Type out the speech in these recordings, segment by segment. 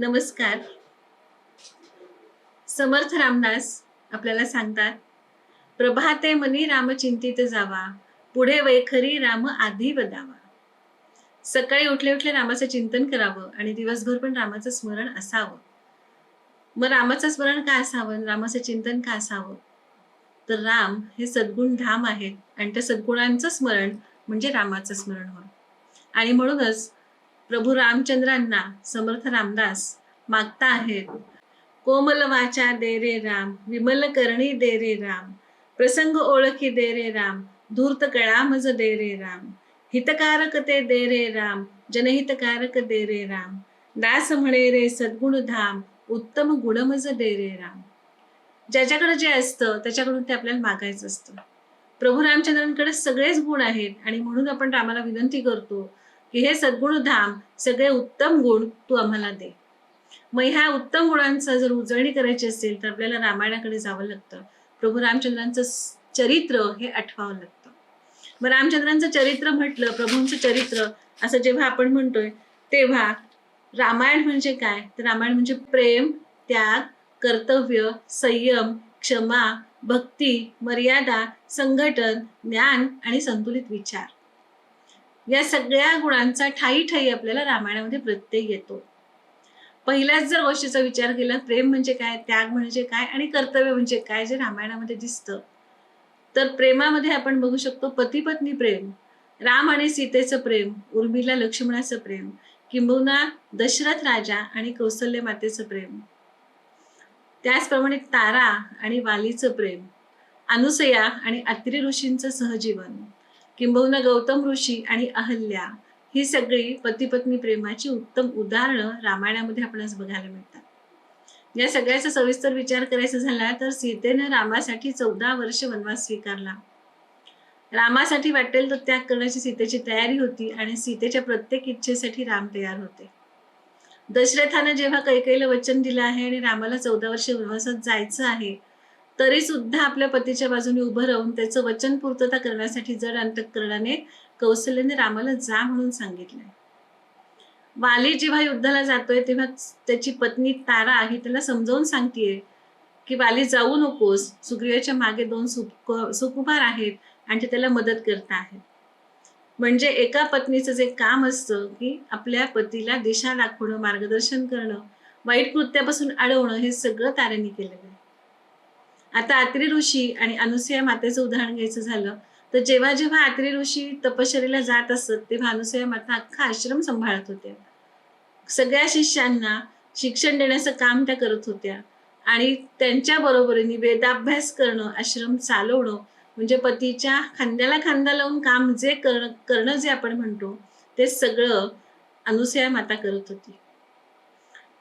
नमस्कार. समर्थ रामदास आपल्याला सांगतात प्रभाते मनी राम चिंतित जावा पुढे वैखरी राम आधी वदावा. सकाळी उठले उठले रामाचं चिंतन करावं आणि दिवसभर पण रामाचं स्मरण असावं. मग रामाचं स्मरण का असावं? रामाचं चिंतन का असावं? तर राम हे सद्गुण धाम आहेत आणि त्या सद्गुणांचं स्मरण म्हणजे रामाचं स्मरण होय. आणि म्हणूनच प्रभू रामचंद्रांना समर्थ रामदास मागता आहेत. कोमल वाचा दे रे राम विमल करणी दे रे राम प्रसंग ओळखी दे रे राम धूर्त कळामज दे रे राम हितकारक ते दे रे राम जनहितकारक दे रे राम दास म्हणे रे सद्गुण धाम उत्तम गुणमज दे रे राम. ज्याच्याकडे जे असतं त्याच्याकडून ते आपल्याला मागायचं असतं. प्रभू रामचंद्रांकडे सगळेच गुण आहेत आणि म्हणून आपण रामाला विनंती करतो की हे सद्गुण धाम सगळे उत्तम गुण तू आम्हाला दे. मग ह्या उत्तम गुणांचा जर उजळणी करायची असेल तर आपल्याला रामायणाकडे जावं लागतं. प्रभू रामचंद्रांचं चरित्र हे आठवावं लागतं. मग रामचंद्रांचं चरित्र म्हटलं प्रभूंचं चरित्र असं जेव्हा आपण म्हणतोय तेव्हा रामायण म्हणजे काय? तर रामायण म्हणजे प्रेम त्याग कर्तव्य संयम क्षमा भक्ती मर्यादा संघटन ज्ञान आणि संतुलित विचार. या सगळ्या गुणांचा ठाई ठाई आपल्याला रामायणामध्ये प्रत्यय येतो. पहिल्याच जर गोष्टीचा विचार केला प्रेम म्हणजे काय त्याग म्हणजे काय आणि कर्तव्य म्हणजे काय जे रामायणामध्ये दिसतं तर प्रेमामध्ये आपण बघू शकतो पती पत्नी प्रेम राम आणि सीतेचं प्रेम उर्मिला लक्ष्मणाचं प्रेम किंबहुना दशरथ राजा आणि कौसल्य मातेचं प्रेम. त्याचप्रमाणे तारा आणि वालीचं प्रेम अनुसया आणि अत्रि ऋषींचं सहजीवन. किंबहुना गौतम ऋषी आणि अहल्या ही सगळी पती पत्नी प्रेमाची उत्तम उदाहरणं रामायणामध्ये आपण बघायला मिळतात. या सगळ्याचा सविस्तर विचार करायचा झाला तर सीतेनं रामासाठी चौदा वर्ष वनवास स्वीकारला. रामासाठी वाटेल तर त्याग करण्याची सीतेची तयारी होती आणि सीतेच्या प्रत्येक इच्छेसाठी राम तयार होते. दशरथानं जेव्हा कैकेला वचन दिलं आहे आणि रामाला चौदा वर्ष वनवासात जायचं आहे तरी सुद्धा आपल्या पतीच्या बाजूने उभं राहून त्याचं वचन पूर्तता करण्यासाठी जड अंतकरणाने कौशल्याने रामाला जा म्हणून सांगितलंय. वाली जेव्हा युद्धाला जातोय तेव्हा त्याची पत्नी तारा ही त्याला समजावून सांगतेय की वाली जाऊ नकोस. सुग्रीवाच्या मागे दोन सुक सुकुमार आहेत आणि ते त्याला मदत करता आहेत. म्हणजे एका पत्नीचं जे काम असतं की आपल्या पतीला दिशा दाखवणं मार्गदर्शन करणं वाईट कृत्यापासून अडवणं हे सगळं तारेने केलेलं आहे. आता आत्री ऋषी आणि अनुसया मातेचं उदाहरण घ्यायचं झालं तर जेव्हा जेव्हा अत्रि ऋषी तपश्चरीला जात असत तेव्हा अनुसया माता अख्खा आश्रम सांभाळत होत्या. सगळ्या शिष्यांना शिक्षण देण्याचं काम त्या करत होत्या. आणि त्यांच्या बरोबरीने वेदाभ्यास करणं आश्रम चालवणं म्हणजे पतीच्या खांद्याला खांदा लावून काम जे करणं करणं जे आपण म्हणतो ते सगळं अनुसया माता करत होती.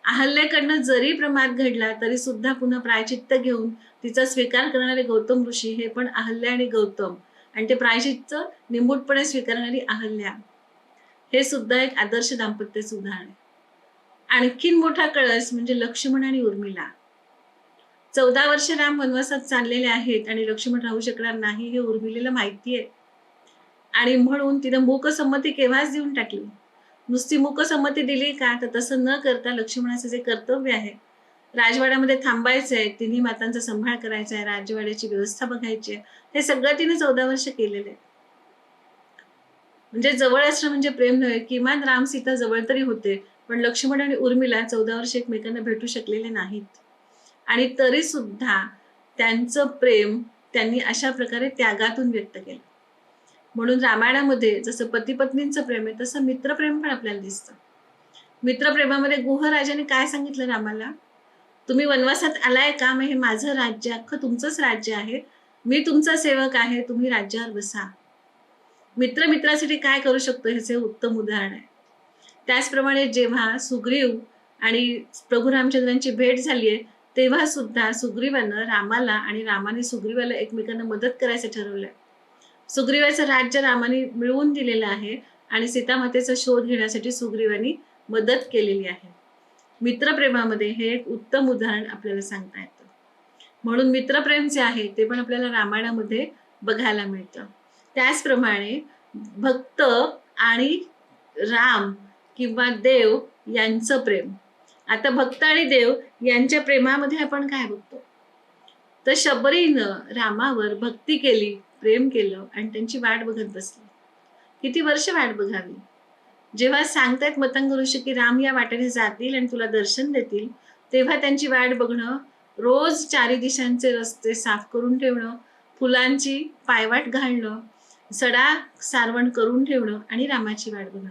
अहल्येकडनं जरी प्रमाद घडला तरी सुद्धा पुन्हा प्रायचित्त घेऊन तिचा स्वीकार करणारे गौतम ऋषी हे पण अहल्या आणि गौतम. आणि ते प्रायचित्त निमूटपणे स्वीकारणारी अहल्या. हे सुद्धा एक आदर्श दाम्पत्याचं उदाहरण आहे. आणखीन मोठा कळस म्हणजे लक्ष्मण आणि उर्मिला. चौदा वर्ष राम वनवासात चाललेले आहेत आणि लक्ष्मण राहू शकणार नाही हे उर्मिलेला माहिती आहे. आणि म्हणून तिनं मूकसंमती केव्हाच देऊन टाकली? नुसती मुकसंमती दिली का? तर तसं न करता लक्ष्मणाचं जे कर्तव्य आहे राजवाड्यामध्ये थांबायचं आहे तिन्ही मातांचा सांभाळ करायचा आहे राजवाड्याची व्यवस्था बघायची आहे हे सगळं तिने चौदा वर्ष केलेलं. आहे म्हणजे जवळ असणं म्हणजे प्रेम नव्हे किमान राम सीता जवळ तरी होते पण लक्ष्मण आणि उर्मिला चौदा वर्ष एकमेकांना भेटू शकलेले नाहीत. आणि तरी सुद्धा त्यांचं प्रेम त्यांनी अशा प्रकारे त्यागातून व्यक्त केलं. म्हणून रामायणामध्ये जसं पती पत्नींचं प्रेम आहे तसं मित्रप्रेम पण आपल्याला दिसतं. मित्रप्रेमामध्ये गुहराजाने काय सांगितलं रामाला? तुम्ही वनवासात आलाय का? मग हे माझं राज्य अख्खं तुमचंच राज्य आहे. मी तुमचा सेवक आहे तुम्ही राज्यावर बसा. मित्र मित्रासाठी काय करू शकतो ह्याचे उत्तम उदाहरण आहे. त्याचप्रमाणे जेव्हा सुग्रीव आणि प्रभू रामचंद्रांची भेट झाली आहे तेव्हा सुद्धा सुग्रीवानं रामाला आणि रामाने सुग्रीवाला एकमेकांना मदत करायचं ठरवलंय. सुग्रीवाचं राज्य रामाने मिळवून दिलेलं आहे आणि सीतामातेचा शोध घेण्यासाठी सुग्रीवानी मदत केलेली आहे. मित्रप्रेमामध्ये हे एक उत्तम उदाहरण आपल्याला सांगता येतं. म्हणून मित्रप्रेम जे आहे ते पण आपल्याला रामायणामध्ये बघायला मिळतं. त्याचप्रमाणे भक्त आणि राम किंवा देव यांचं प्रेम. आता भक्त आणि देव यांच्या प्रेमामध्ये आपण काय बघतो? तर शबरीनं रामावर भक्ती केली. प्रेम केलं आणि त्यांची वाट बघत बसली. किती वर्ष वाट बघावी? जेव्हा सांगतायत मतंग ऋषी की राम या वाटेने जातील आणि तुला दर्शन देतील तेव्हा त्यांची वाट बघणं रोज चारी दिशांचे रस्ते साफ करून ठेवणं फुलांची पायवाट घालणं सडा सारवण करून ठेवणं आणि रामाची वाट बघणं.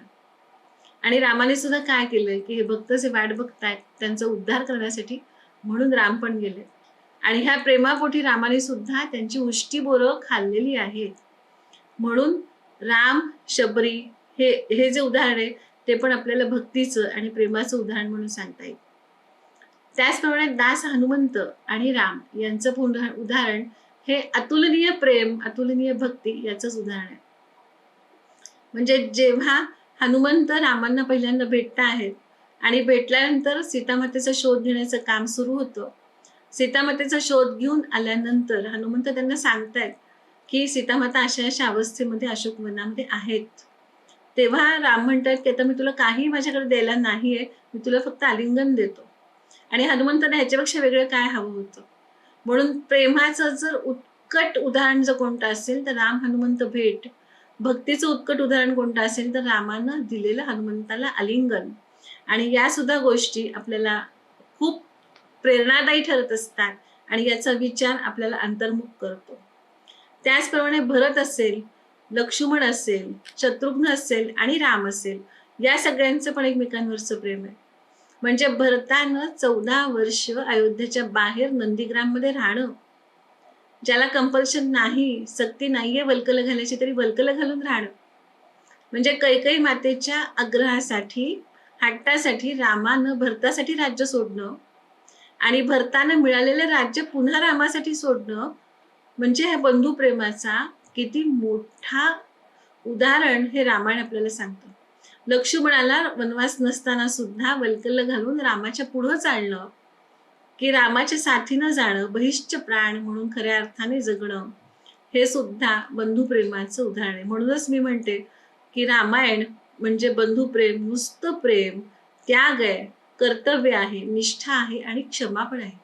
आणि रामाने सुद्धा काय केलंय की हे भक्त जे वाट बघतायत त्यांचा उद्धार करण्यासाठी म्हणून राम पण गेले आणि ह्या प्रेमापोटी रामाने सुद्धा त्यांची उष्टी बोरं खाल्लेली आहेत. म्हणून राम शबरी हे हे जे उदाहरण आहे ते पण आपल्याला भक्तीचं आणि प्रेमाचं उदाहरण म्हणून सांगता येईल. त्याचप्रमाणे दास हनुमंत आणि राम यांचं पुन्हा उदाहरण हे अतुलनीय प्रेम अतुलनीय भक्ती याचंच उदाहरण आहे. म्हणजे जेव्हा हनुमंत रामांना पहिल्यांदा भेटता आहेत आणि भेटल्यानंतर सीतामातेचा शोध घेण्याचं काम सुरू होतं सीतामातेचा शोध घेऊन आल्यानंतर हनुमंत त्यांना सांगतायत की सीतामाता अशा अशा अवस्थेमध्ये अशोक वनामध्ये आहेत. तेव्हा राम म्हणतात की आता मी तुला काही माझ्याकडे द्यायला नाहीये मी तुला फक्त आलिंगन देतो. आणि हनुमंतांना ह्याच्यापेक्षा वेगळं काय हवं होतं? म्हणून प्रेमाचं जर उत्कट उदाहरण जर कोणतं असेल तर राम हनुमंत भेट. भक्तीचं उत्कट उदाहरण कोणतं असेल तर रामानं दिलेलं हनुमंताला आलिंगन. आणि या सुद्धा गोष्टी आपल्याला खूप प्रेरणादायी ठरत असतात आणि याचा विचार आपल्याला अंतर्मुख करतो. त्याचप्रमाणे भरत असेल लक्ष्मण असेल शत्रुघ्न असेल आणि राम असेल या सगळ्यांचं पण एकमेकांवरचं प्रेम आहे. म्हणजे भरतानं चौदा वर्ष अयोध्येच्या बाहेर नंदीग्राममध्ये राहणं ज्याला कंपल्शन नाही सक्ती नाहीये वल्कलं घालायची तरी वल्कलं घालून राहणं. म्हणजे कैकई मातेच्या आग्रहासाठी हट्टासाठी रामानं भरतासाठी राज्य सोडणं आणि भरतानं मिळालेले राज्य पुन्हा रामासाठी सोडणं म्हणजे ह्या बंधू प्रेमाचा किती मोठा उदाहरण हे रामायण आपल्याला सांगतं. लक्ष्मणाला वनवास नसताना सुद्धा वल्कल घालून रामाच्या पुढं चालणं की रामाच्या साथीनं जाणं बहिष्ठ प्राण म्हणून खऱ्या अर्थाने जगणं हे सुद्धा बंधुप्रेमाचं उदाहरण आहे. म्हणूनच मी म्हणते की रामायण म्हणजे बंधुप्रेम नुसतं प्रेम त्याग आहे. कर्तव्य आहे निष्ठा आहे आणि क्षमा पण आहे.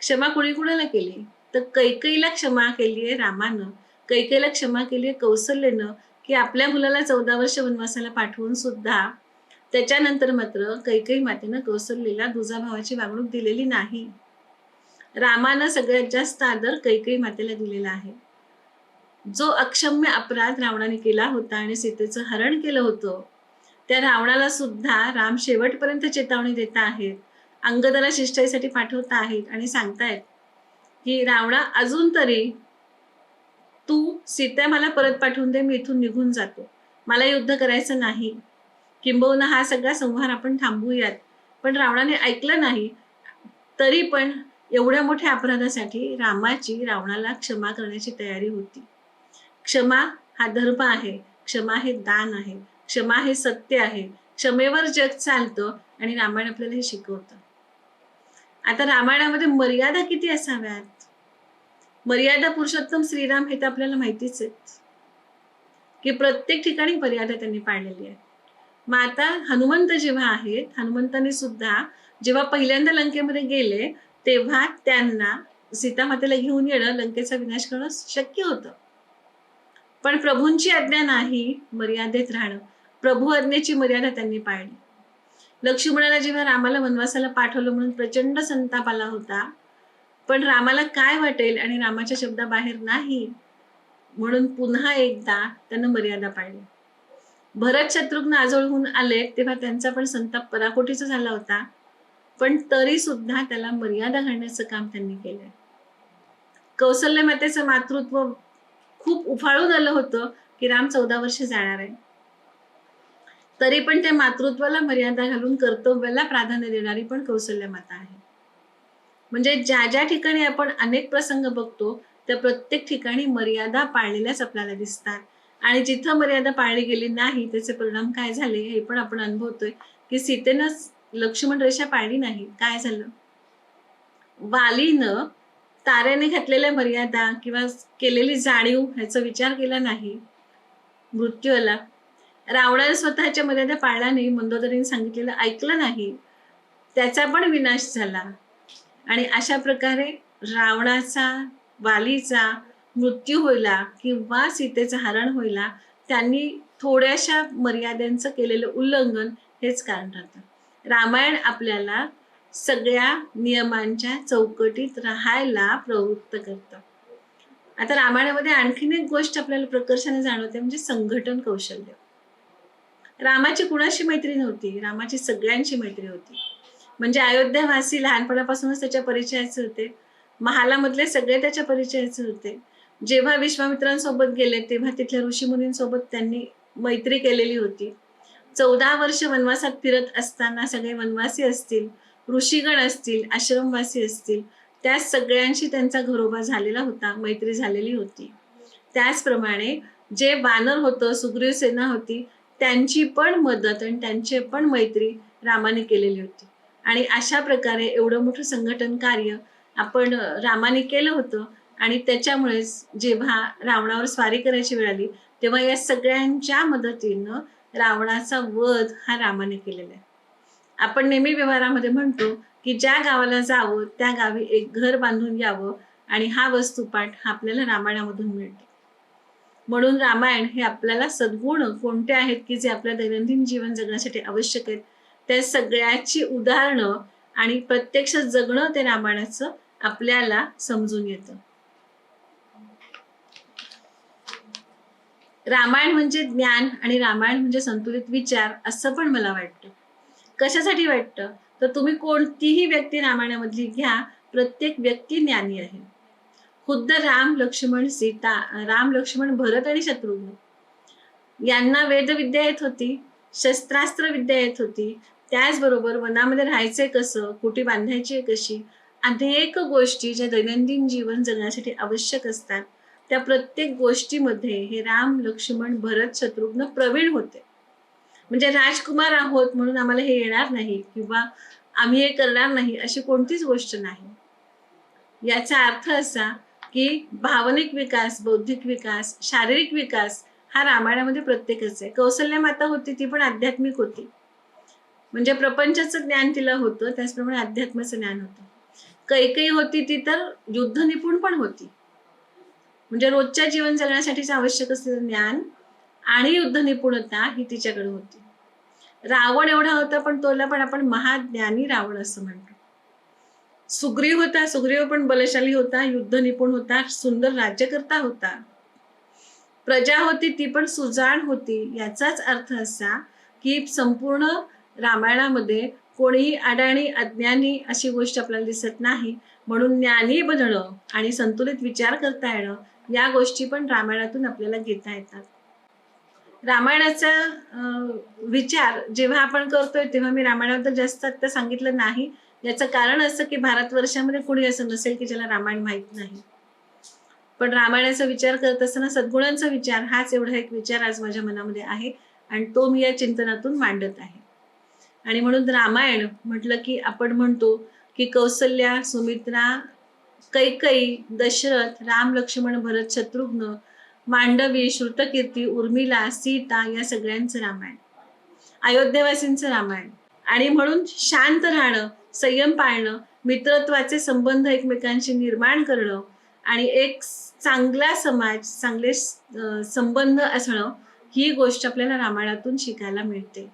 क्षमा कुणी कुणाला केली? तर कैकईला क्षमा केली आहे रामानं. कैकेला क्षमा केली आहे कौशल्यनं की आपल्या मुलाला चौदा वर्ष वनवासाला पाठवून सुद्धा त्याच्यानंतर मात्र कैकई मातेनं कौशल्यला दुजाभावाची वागणूक दिलेली नाही. रामानं सगळ्यात जास्त आदर कैकई मातेला दिलेला आहे. जो अक्षम्य अपराध रावणाने केला होता आणि सीतेचं हरण केलं होतं त्या रावणाला सुद्धा राम शेवटपर्यंत चेतावणी देता आहेत. अंगदाला शिष्टाईसाठी पाठवता आहेत आणि सांगतायत की रावणा अजून तरी तू सीता मला परत पाठवून दे मी इथून निघून जातो. मला युद्ध करायचं नाही. किंबहुना हा सगळा संहार आपण थांबवूयात. पण रावणाने ऐकलं नाही. तरी पण एवढ्या मोठ्या अपराधासाठी रामाची रावणाला क्षमा करण्याची तयारी होती. क्षमा हा धर्म आहे. क्षमा हे दान आहे. क्षमा हे सत्य आहे. क्षमेवर जग चालतं आणि रामायण आपल्याला हे शिकवतं. आता रामायणामध्ये मर्यादा किती असाव्यात? मर्यादा पुरुषोत्तम श्रीराम हे तर आपल्याला माहितीच आहेत. की प्रत्येक ठिकाणी मर्यादा त्यांनी पाळलेली आहे मग आता हनुमंत जेव्हा आहेत हनुमंतांनी सुद्धा जेव्हा पहिल्यांदा लंकेमध्ये गेले तेव्हा त्यांना सीतामातेला घेऊन येणं लंकेचा विनाश करणं शक्य होतं. पण प्रभूंची आज्ञा नाही मर्यादेत राहणं. प्रभू आज्ञेची मर्यादा त्यांनी पाळली. लक्ष्मणाला जेव्हा रामाला वनवासाला पाठवलं म्हणून प्रचंड संताप आला होता पण रामाला काय वाटेल आणि रामाच्या शब्दाबाहेर नाही म्हणून पुन्हा एकदा त्यानं मर्यादा पाळली. भरत शत्रुघ्न आजोळहून आले तेव्हा त्यांचा पण संताप पराकोटीचा झाला होता पण तरी सुद्धा त्याला मर्यादा घालण्याचं काम त्यांनी केलंय. कौशल्य मातेचं मातृत्व खूप उफाळून आलं होतं की राम चौदा वर्ष जाणार आहे. तरी पण त्या मातृत्वाला मर्यादा घालून कर्तव्याला प्राधान्य देणारी पण कौशल्य माता आहे. म्हणजे ज्या ज्या ठिकाणी आपण अनेक प्रसंग बघतो त्या प्रत्येक ठिकाणी मर्यादा पाळलेल्याच आपल्याला दिसतात. आणि जिथं मर्यादा पाळली गेली नाही त्याचे परिणाम काय झाले हे पण आपण अनुभवतोय की सीतेनं लक्ष्मण रेषा पाळली नाही. काय झालं? वालीनं ताऱ्याने घातलेल्या मर्यादा किंवा केलेली जाणीव ह्याचा विचार केला नाही. मृत्यू आला रावणाने स्वतःच्या मर्यादा पाळल्या नाही मंदोदरीने सांगितलेलं ऐकलं नाही त्याचा पण विनाश झाला. आणि अशा प्रकारे रावणाचा वालीचा मृत्यू होईला किंवा सीतेचं हरण होईला त्यांनी थोड्याशा मर्यादांचं केलेलं उल्लंघन हेच कारण राहतं. रामायण आपल्याला सगळ्या नियमांच्या चौकटीत राहायला प्रवृत्त करतं. आता रामायणामध्ये आणखीन एक गोष्ट आपल्याला प्रकर्षाने जाणवते म्हणजे संघटन कौशल्य. रामाची कुणाशी मैत्री नव्हती रामाची सगळ्यांची मैत्री होती. म्हणजे अयोध्यावासी लहानपणापासूनच त्याच्या परिचयाचे होते. महालामधले सगळे त्याच्या परिचयाचे होते. जेव्हा विश्वामित्रांसोबत गेले तेव्हा तिथल्या ऋषीमुनींसोबत त्यांनी मैत्री केलेली होती. चौदा वर्ष वनवासात फिरत असताना सगळे वनवासी असतील ऋषीगण असतील आश्रमवासी असतील त्या सगळ्यांशी त्यांचा घरोबा झालेला होता मैत्री झालेली होती. त्याचप्रमाणे जे वानर होतं सुग्रीव सेना होती त्यांची पण मदत आणि त्यांची पण मैत्री रामाने केलेली होती. आणि अशा प्रकारे एवढं मोठं संघटन कार्य आपण रामाने केलं होतं आणि त्याच्यामुळेच जेव्हा रावणावर स्वारी करायची वेळ आली तेव्हा या सगळ्यांच्या मदतीनं रावणाचा वध हा रामाने केलेला आहे. आपण नेहमी व्यवहारामध्ये म्हणतो की ज्या गावाला जावं त्या गावी एक घर बांधून यावं आणि हा वस्तुपाठ हा आपल्याला रामायणामधून मिळतो. म्हणून रामायण हे आपल्याला सद्गुण कोणते आहेत की जे आपल्या दैनंदिन जीवन जगण्यासाठी आवश्यक आहेत? त्या सगळ्याची उदाहरणं आणि प्रत्यक्ष जगणं ते रामायणाचं आपल्याला समजून येतं. रामायण म्हणजे ज्ञान आणि रामायण म्हणजे संतुलित विचार असं पण मला वाटतं. कशासाठी वाटतं? तर तुम्ही कोणतीही व्यक्ती रामायणामधली घ्या प्रत्येक व्यक्ती ज्ञानी आहे. खुद्द राम लक्ष्मण सीता राम लक्ष्मण भरत आणि शत्रुघ्न यांना वेदविद्या येत होती शस्त्रास्त्र विद्या येत होती. त्याचबरोबर वनामध्ये राहायचंय कसं कुटी बांधायची कशी अनेक गोष्टी ज्या दैनंदिन जीवन जगण्यासाठी आवश्यक असतात. त्या प्रत्येक गोष्टीमध्ये हे राम लक्ष्मण भरत शत्रुघ्न प्रवीण होते. म्हणजे राजकुमार आहोत म्हणून आम्हाला हे येणार नाही किंवा आम्ही हे करणार नाही अशी कोणतीच गोष्ट नाही. याचा अर्थ असा की भावनिक विकास बौद्धिक विकास शारीरिक विकास हा रामायणामध्ये प्रत्येकच आहे. कौशल्य माता होती ती पण आध्यात्मिक होती. म्हणजे प्रपंचाचं ज्ञान तिला होतं त्याचप्रमाणे अध्यात्माचं ज्ञान होतं. कैकई होती ती तर युद्ध निपुण पण होती. म्हणजे रोजच्या जीवन जगण्यासाठीच आवश्यक असलेलं ज्ञान आणि युद्ध निपुणता ही तिच्याकडे होती. रावण एवढा होता पण तोला पण आपण महाज्ञानी रावण असं म्हणतो. सुग्रीव होता सुग्रीव पण बलशाली होता युद्ध निपुण होता सुंदर राज्यकर्ता होता. प्रजा होती ती पण सुजाण होती. याचाच अर्थ असा की संपूर्ण रामायणामध्ये कोणीही अडाणी अज्ञानी अशी गोष्ट आपल्याला दिसत नाही. म्हणून ज्ञानी बनणं आणि संतुलित विचार करता येणं या गोष्टी पण रामायणातून आपल्याला घेता येतात. रामायणाचा विचार जेव्हा आपण करतोय तेव्हा मी रामायणाबद्दल जास्त आता सांगितलं नाही. याचं कारण असं की भारतवर्षामध्ये कुणी असं नसेल की ज्याला रामायण माहीत नाही. पण रामायणाचा विचार करत असताना सद्गुणांचा विचार हाच एवढा एक विचार आज माझ्या मनामध्ये आहे आणि तो मी या चिंतनातून मांडत आहे. आणि म्हणून रामायण म्हटलं की आपण म्हणतो की कौसल्या सुमित्रा कैकई दशरथ राम लक्ष्मण भरत शत्रुघ्न मांडवी श्रुतकीर्ती उर्मिला सीता या सगळ्यांचं रामायण. अयोध्येवासींचं रामायण. आणि म्हणून शांत राहणं संयम पाळणं मित्रत्वाचे संबंध एकमेकांशी निर्माण करणं आणि एक चांगला समाज चांगले संबंध असणं ही गोष्ट आपल्याला रामायणातून शिकायला मिळते.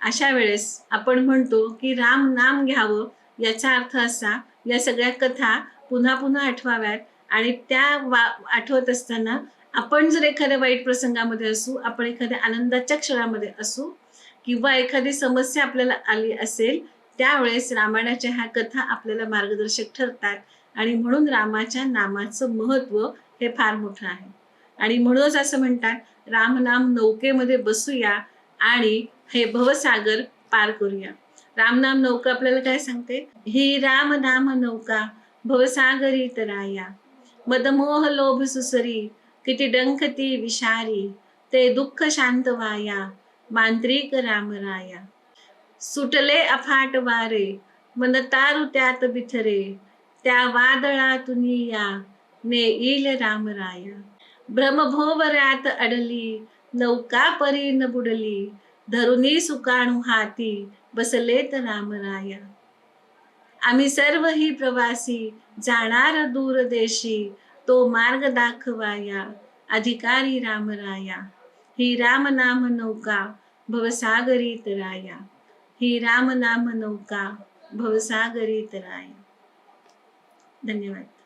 अशा वेळेस आपण म्हणतो की राम नाम घ्यावं याचा अर्थ असा या सगळ्या कथा पुन्हा पुन्हा आठवाव्यात आणि त्या वा आठवत असताना आपण जर एखाद्या वाईट प्रसंगामध्ये असू आपण एखाद्या आनंदाच्या क्षणामध्ये असू किंवा एखादी समस्या आपल्याला आली असेल त्यावेळेस रामायणाच्या ह्या कथा आपल्याला मार्गदर्शक ठरतात. आणि म्हणून रामाच्या नामाचं महत्त्व हे फार मोठं आहे. आणि म्हणूनच असं म्हणतात राम नाम नौकेमध्ये बसूया आणि हे भवसागर पार करूया. राम नाम नौका आपल्याला काय सांगते? ही राम नाम नौका भवसागरी तराया. मदमोह लोभ सुसरी किती डंखती विषारी ते दुःख शांत वाया मांत्रिक रामराया सुटले अफाट वारे मन तारू त्यात बिथरे त्या वादळातून या ने येईल रामराया भ्रमभोवऱ्यात अडली नौका परी न बुडली धरुनी सुकाणू हाती बसलेत रामराया आम्ही सर्व ही प्रवासी जाणार दूर देशी तो मार्ग दाखवाया अधिकारी रामराया ही राम नाम नौका भवसागरी तराया हे राम नाम नौका भवसागरी राय. धन्यवाद.